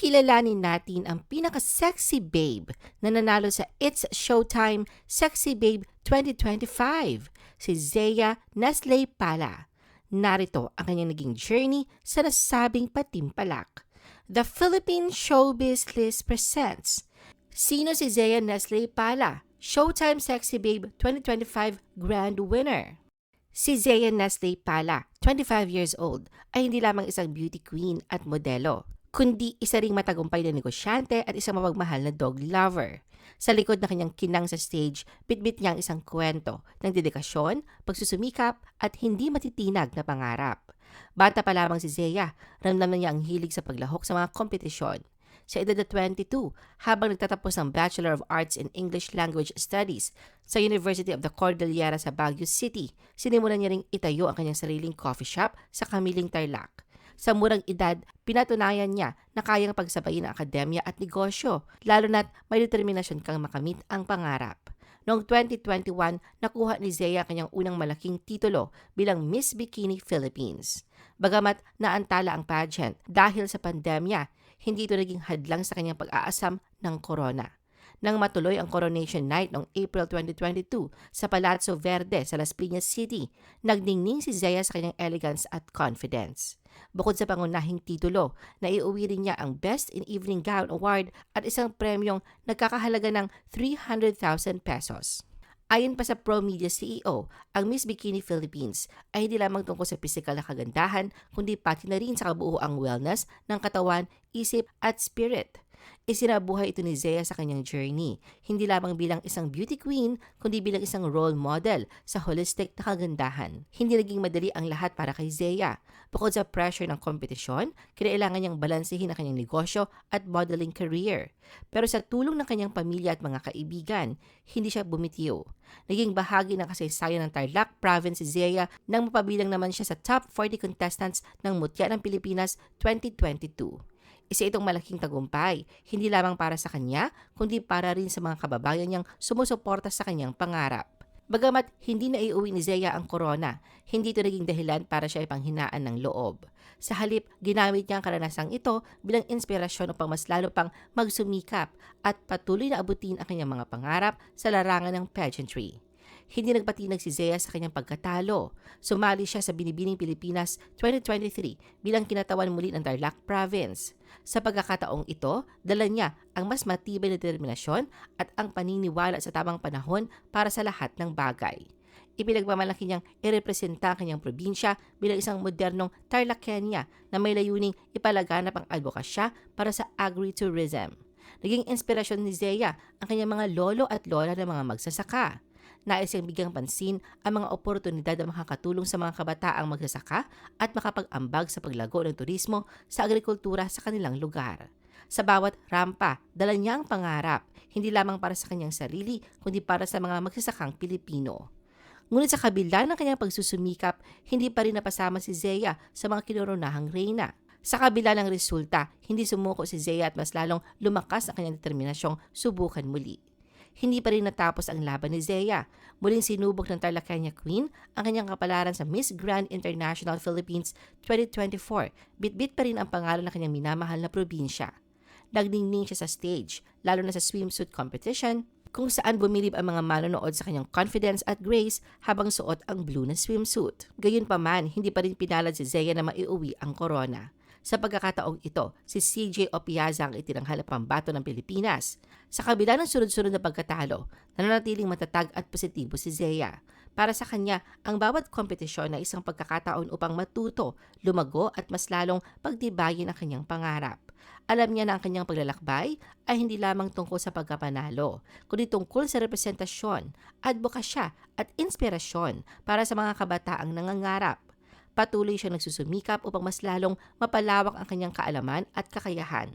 kilalanin natin ang pinaka-sexy babe na nanalo sa It's Showtime Sexy Babe 2025, si Zea Nestle Pala. Narito ang kanyang naging journey sa nasabing patimpalak. The Philippine Showbiz List presents Sino si Zea Nestle Pala, Showtime Sexy Babe 2025 Grand Winner? Si Zea Nestle Pala, 25 years old, ay hindi lamang isang beauty queen at modelo, kundi isa ring matagumpay na negosyante at isang mapagmahal na dog lover. Sa likod na kanyang kinang sa stage, bitbit niya ang isang kwento ng dedikasyon, pagsusumikap at hindi matitinag na pangarap. Bata pa lamang si Zea, ramdam na niya ang hilig sa paglahok sa mga kompetisyon. Sa edad na 22, habang nagtatapos ng Bachelor of Arts in English Language Studies sa University of the Cordillera sa Baguio City, sinimulan niya ring itayo ang kanyang sariling coffee shop sa Kamiling Tarlac. Sa murang edad, pinatunayan niya na kayang pagsabayin ang akademya at negosyo, lalo na't may determinasyon kang makamit ang pangarap. Noong 2021, nakuha ni Zea kanyang unang malaking titulo bilang Miss Bikini Philippines. Bagamat naantala ang pageant dahil sa pandemya, hindi ito naging hadlang sa kanyang pag-aasam ng corona. Nang matuloy ang coronation night noong April 2022 sa Palazzo Verde sa Las Piñas City, nagningning si Zea sa kanyang elegance at confidence. Bukod sa pangunahing titulo, naiuwi rin niya ang Best in Evening Gown Award at isang premyong nagkakahalaga ng 300,000 pesos. Ayon pa sa Pro Media CEO, ang Miss Bikini Philippines ay hindi lamang tungkol sa pisikal na kagandahan, kundi pati na rin sa kabuuang wellness ng katawan, isip at spirit. Isinabuhay ito ni Zea sa kanyang journey, hindi lamang bilang isang beauty queen, kundi bilang isang role model sa holistic na kagandahan. Hindi naging madali ang lahat para kay Zea. Bukod sa pressure ng kompetisyon, kinailangan niyang balansehin ang kanyang negosyo at modeling career. Pero sa tulong ng kanyang pamilya at mga kaibigan, hindi siya bumitiw. Naging bahagi ng kasaysayan ng Tarlac Province si Zea nang mapabilang naman siya sa top 40 contestants ng Mutya ng Pilipinas 2022. Isa itong malaking tagumpay, hindi lamang para sa kanya, kundi para rin sa mga kababayan niyang sumusuporta sa kanyang pangarap. Bagamat hindi na iuwi ni Zea ang corona, hindi ito naging dahilan para siya ipanghinaan ng loob. Sa halip, ginamit niya ang karanasang ito bilang inspirasyon upang mas lalo pang magsumikap at patuloy na abutin ang kanyang mga pangarap sa larangan ng pageantry hindi nagpatinag si Zea sa kanyang pagkatalo. Sumali siya sa Binibining Pilipinas 2023 bilang kinatawan muli ng Tarlac Province. Sa pagkakataong ito, dala niya ang mas matibay na determinasyon at ang paniniwala sa tamang panahon para sa lahat ng bagay. Ipinagmamalaki niyang irepresenta ang kanyang probinsya bilang isang modernong Tarlacenia na may layuning ipalaganap ang advokasya para sa agritourism. Naging inspirasyon ni Zea ang kanyang mga lolo at lola ng mga magsasaka nais niyang bigyang pansin ang mga oportunidad na makakatulong sa mga kabataang magsasaka at makapag-ambag sa paglago ng turismo sa agrikultura sa kanilang lugar. Sa bawat rampa, dala niya ang pangarap, hindi lamang para sa kanyang sarili, kundi para sa mga magsasakang Pilipino. Ngunit sa kabila ng kanyang pagsusumikap, hindi pa rin napasama si Zea sa mga kinoronahang reyna. Sa kabila ng resulta, hindi sumuko si Zea at mas lalong lumakas ang kanyang determinasyong subukan muli hindi pa rin natapos ang laban ni Zea. Muling sinubok ng Tarlacannia Queen ang kanyang kapalaran sa Miss Grand International Philippines 2024. Bitbit pa rin ang pangalan ng kanyang minamahal na probinsya. Nagningning siya sa stage, lalo na sa swimsuit competition, kung saan bumilib ang mga manonood sa kanyang confidence at grace habang suot ang blue na swimsuit. Gayunpaman, hindi pa rin pinalad si Zea na maiuwi ang corona. Sa pagkakataong ito, si CJ Opiaza ang itinanghal pambato ng Pilipinas. Sa kabila ng sunod-sunod na pagkatalo, nananatiling matatag at positibo si Zea. Para sa kanya, ang bawat kompetisyon ay isang pagkakataon upang matuto, lumago at mas lalong pagtibayin ang kanyang pangarap. Alam niya na ang kanyang paglalakbay ay hindi lamang tungkol sa pagkapanalo, kundi tungkol sa representasyon, advokasya at inspirasyon para sa mga kabataang nangangarap patuloy siyang nagsusumikap upang mas lalong mapalawak ang kanyang kaalaman at kakayahan.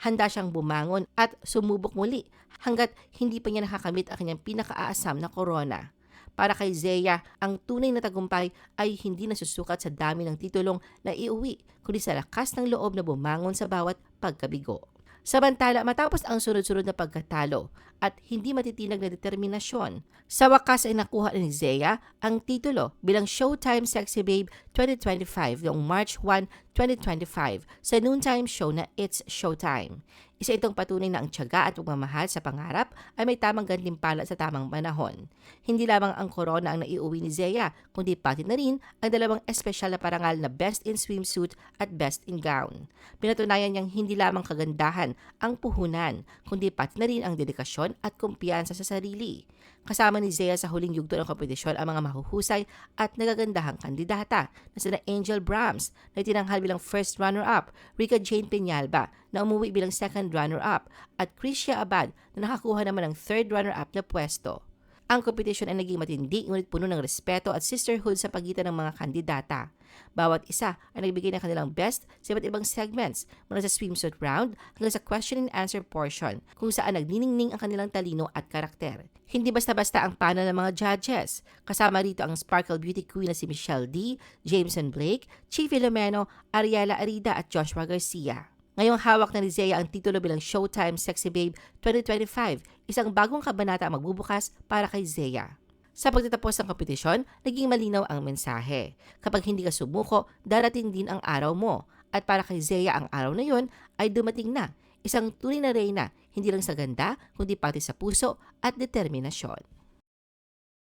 Handa siyang bumangon at sumubok muli hanggat hindi pa niya nakakamit ang kanyang pinakaaasam na korona. Para kay Zea, ang tunay na tagumpay ay hindi nasusukat sa dami ng titulong na iuwi, kundi sa lakas ng loob na bumangon sa bawat pagkabigo. Samantala, matapos ang sunod-sunod na pagkatalo at hindi matitinag na determinasyon, sa wakas ay nakuha ni Zea ang titulo bilang Showtime Sexy Babe 2025 noong March 1, 2025 sa noontime show na It's Showtime. Isa itong patunay na ang tiyaga at pagmamahal sa pangarap ay may tamang gantimpala sa tamang panahon. Hindi lamang ang corona ang naiuwi ni Zea, kundi pati na rin ang dalawang espesyal na parangal na Best in Swimsuit at Best in Gown. Pinatunayan niyang hindi lamang kagandahan ang puhunan, kundi pati na rin ang dedikasyon at kumpiyansa sa sarili. Kasama ni Zea sa huling yugto ng kompetisyon ang mga mahuhusay at nagagandahang kandidata na sina Angel Brahms na itinanghal bilang first runner-up, Rica Jane Peñalba na umuwi bilang second runner-up at Krisha Abad na nakakuha naman ng third runner-up na pwesto. Ang kompetisyon ay naging matindi ngunit puno ng respeto at sisterhood sa pagitan ng mga kandidata. Bawat isa ay nagbigay ng kanilang best sa iba't ibang segments mula sa swimsuit round hanggang sa question and answer portion kung saan nagniningning ang kanilang talino at karakter. Hindi basta-basta ang panel ng mga judges. Kasama rito ang Sparkle Beauty Queen na si Michelle D, Jameson Blake, Chi Filomeno, Ariela Arida at Joshua Garcia. Ngayong hawak na ni Zea ang titulo bilang Showtime Sexy Babe 2025, isang bagong kabanata ang magbubukas para kay Zea. Sa pagtatapos ng kompetisyon, naging malinaw ang mensahe. Kapag hindi ka sumuko, darating din ang araw mo. At para kay Zea ang araw na yon ay dumating na. Isang tunay na reyna, hindi lang sa ganda, kundi pati sa puso at determinasyon.